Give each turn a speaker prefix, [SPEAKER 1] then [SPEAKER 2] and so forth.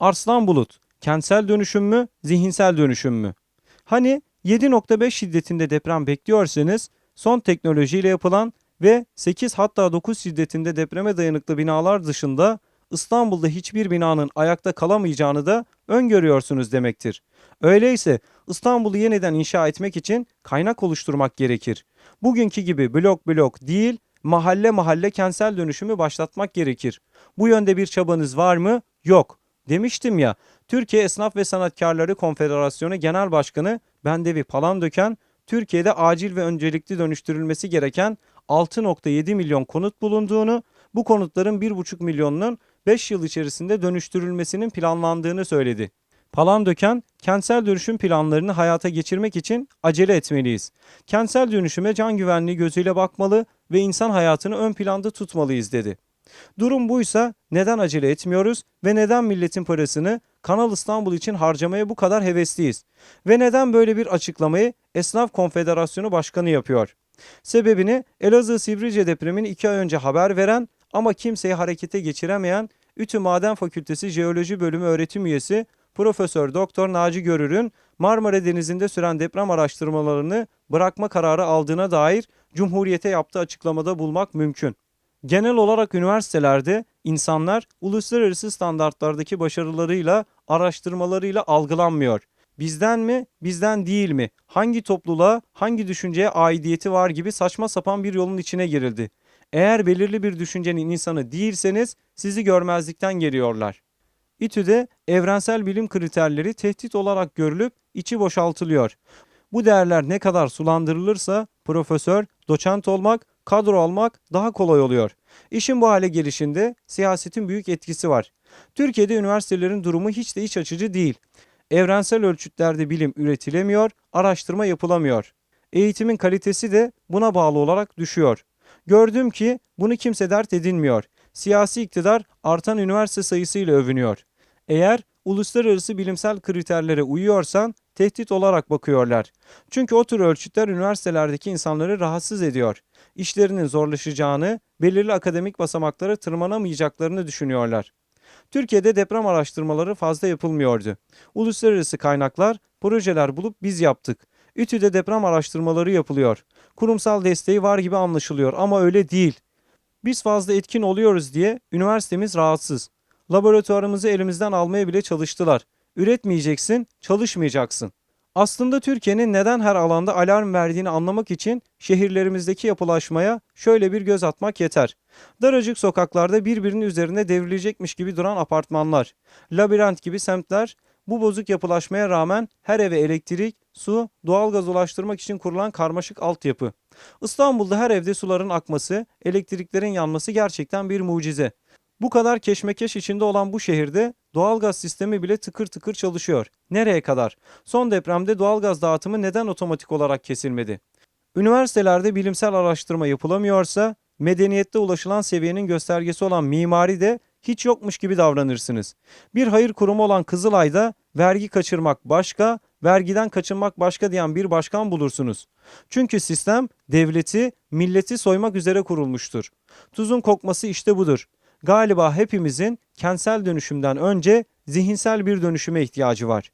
[SPEAKER 1] Arslan Bulut, kentsel dönüşüm mü, zihinsel dönüşüm mü? Hani 7.5 şiddetinde deprem bekliyorsanız son teknolojiyle yapılan ve 8 hatta 9 şiddetinde depreme dayanıklı binalar dışında İstanbul'da hiçbir binanın ayakta kalamayacağını da öngörüyorsunuz demektir. Öyleyse İstanbul'u yeniden inşa etmek için kaynak oluşturmak gerekir. Bugünkü gibi blok blok değil, mahalle mahalle kentsel dönüşümü başlatmak gerekir. Bu yönde bir çabanız var mı? Yok. Demiştim ya, Türkiye Esnaf ve Sanatkarları Konfederasyonu Genel Başkanı Bendevi Palandöken, Türkiye'de acil ve öncelikli dönüştürülmesi gereken 6.7 milyon konut bulunduğunu, bu konutların 1,5 milyonunun 5 yıl içerisinde dönüştürülmesinin planlandığını söyledi. Palandöken, kentsel dönüşüm planlarını hayata geçirmek için acele etmeliyiz. Kentsel dönüşüme can güvenliği gözüyle bakmalı ve insan hayatını ön planda tutmalıyız dedi. Durum buysa neden acele etmiyoruz ve neden milletin parasını Kanal İstanbul için harcamaya bu kadar hevesliyiz? Ve neden böyle bir açıklamayı Esnaf Konfederasyonu Başkanı yapıyor? Sebebini Elazığ Sivrice depremini iki ay önce haber veren ama kimseyi harekete geçiremeyen İTÜ Maden Fakültesi Jeoloji Bölümü öğretim üyesi Profesör Doktor Naci Görür'ün Marmara Denizi'nde süren deprem araştırmalarını bırakma kararı aldığına dair Cumhuriyete yaptığı açıklamada bulmak mümkün. Genel olarak üniversitelerde insanlar uluslararası standartlardaki başarılarıyla, araştırmalarıyla algılanmıyor. Bizden mi, bizden değil mi? Hangi topluluğa, hangi düşünceye aidiyeti var gibi saçma sapan bir yolun içine girildi. Eğer belirli bir düşüncenin insanı değilseniz sizi görmezlikten geliyorlar. İTÜ'de evrensel bilim kriterleri tehdit olarak görülüp içi boşaltılıyor. Bu değerler ne kadar sulandırılırsa profesör, doçent olmak, kadro almak daha kolay oluyor. İşin bu hale gelişinde siyasetin büyük etkisi var. Türkiye'de üniversitelerin durumu hiç de iç açıcı değil. Evrensel ölçütlerde bilim üretilemiyor, araştırma yapılamıyor. Eğitimin kalitesi de buna bağlı olarak düşüyor. Gördüm ki bunu kimse dert edinmiyor. Siyasi iktidar artan üniversite sayısıyla övünüyor. Eğer uluslararası bilimsel kriterlere uyuyorsan tehdit olarak bakıyorlar. Çünkü o tür ölçütler üniversitelerdeki insanları rahatsız ediyor. İşlerinin zorlaşacağını, belirli akademik basamaklara tırmanamayacaklarını düşünüyorlar. Türkiye'de deprem araştırmaları fazla yapılmıyordu. Uluslararası kaynaklar, projeler bulup biz yaptık. İTÜ'de deprem araştırmaları yapılıyor. Kurumsal desteği var gibi anlaşılıyor ama öyle değil. Biz fazla etkin oluyoruz diye üniversitemiz rahatsız. Laboratuvarımızı elimizden almaya bile çalıştılar. Üretmeyeceksin, çalışmayacaksın. Aslında Türkiye'nin neden her alanda alarm verdiğini anlamak için şehirlerimizdeki yapılaşmaya şöyle bir göz atmak yeter. Daracık sokaklarda birbirinin üzerine devrilecekmiş gibi duran apartmanlar, labirent gibi semtler, bu bozuk yapılaşmaya rağmen her eve elektrik, su, doğalgaz ulaştırmak için kurulan karmaşık altyapı. İstanbul'da her evde suların akması, elektriklerin yanması gerçekten bir mucize. Bu kadar keşmekeş içinde olan bu şehirde doğalgaz sistemi bile tıkır tıkır çalışıyor. Nereye kadar? Son depremde doğalgaz dağıtımı neden otomatik olarak kesilmedi? Üniversitelerde bilimsel araştırma yapılamıyorsa medeniyette ulaşılan seviyenin göstergesi olan mimari de hiç yokmuş gibi davranırsınız. Bir hayır kurumu olan Kızılay'da vergi kaçırmak başka, vergiden kaçınmak başka diyen bir başkan bulursunuz. Çünkü sistem devleti, milleti soymak üzere kurulmuştur. Tuzun kokması işte budur galiba hepimizin kentsel dönüşümden önce zihinsel bir dönüşüme ihtiyacı var.